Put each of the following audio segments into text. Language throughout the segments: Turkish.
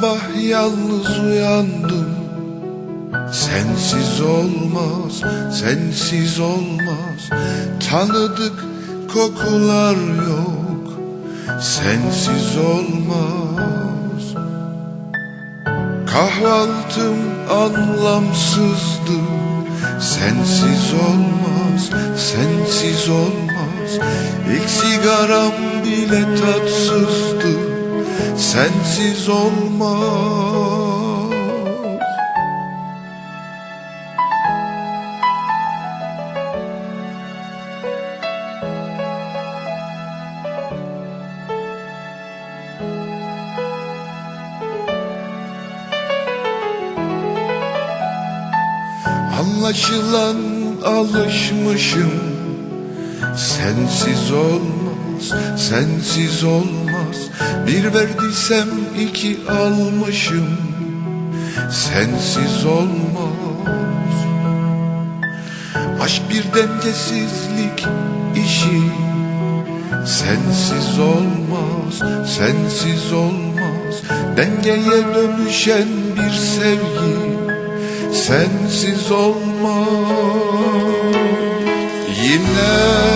sabah yalnız uyandım. Sensiz olmaz, sensiz olmaz. Tanıdık kokular yok. Sensiz olmaz. Kahvaltım anlamsızdı Sensiz olmaz, sensiz olmaz. İlk sigaram bile tatsızdı Sensiz olmaz. Anlaşılan alışmışım. Sensiz olmaz, sensiz olmaz. Bir verdiysem iki almışım Sensiz olmaz. Aşk bir dengesizlik işi Sensiz olmaz, sensiz olmaz. Dengeye dönüşen bir sevgi sensiz olmaz. Yine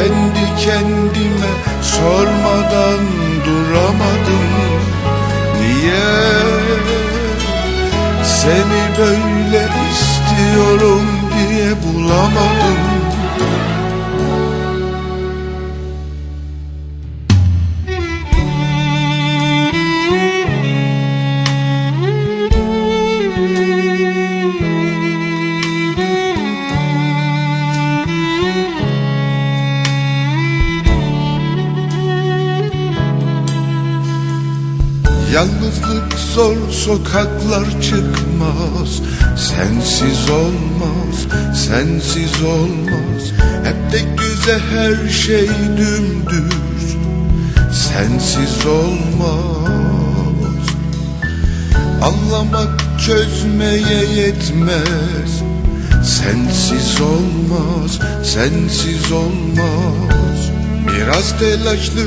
kendi kendime sormadan duramadım. Niye? Seni böyle istiyorum diye bulamadım Yalnızlık zor sokaklar çıkmaz. Sensiz olmaz, sensiz olmaz. Hep de güzel her şey dümdüz. Sensiz olmaz. Anlamak çözmeye yetmez. Sensiz olmaz, sensiz olmaz. Biraz telaşlı,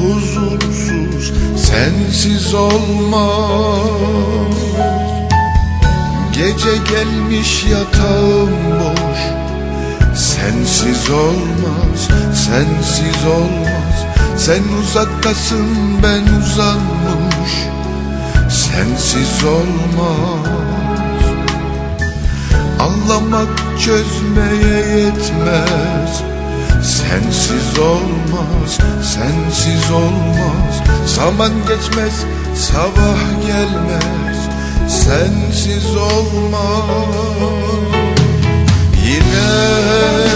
huzursuz Sensiz olmaz. Gece gelmiş yatağım boş. Sensiz olmaz, sensiz olmaz. Sen uzaktasın ben uzanmış. Sensiz olmaz. Anlamak çözmeye yetmez. Sensiz olmaz, olmaz Sensiz olmaz. Zaman geçmez Sabah gelmez Sensiz olmaz. Yine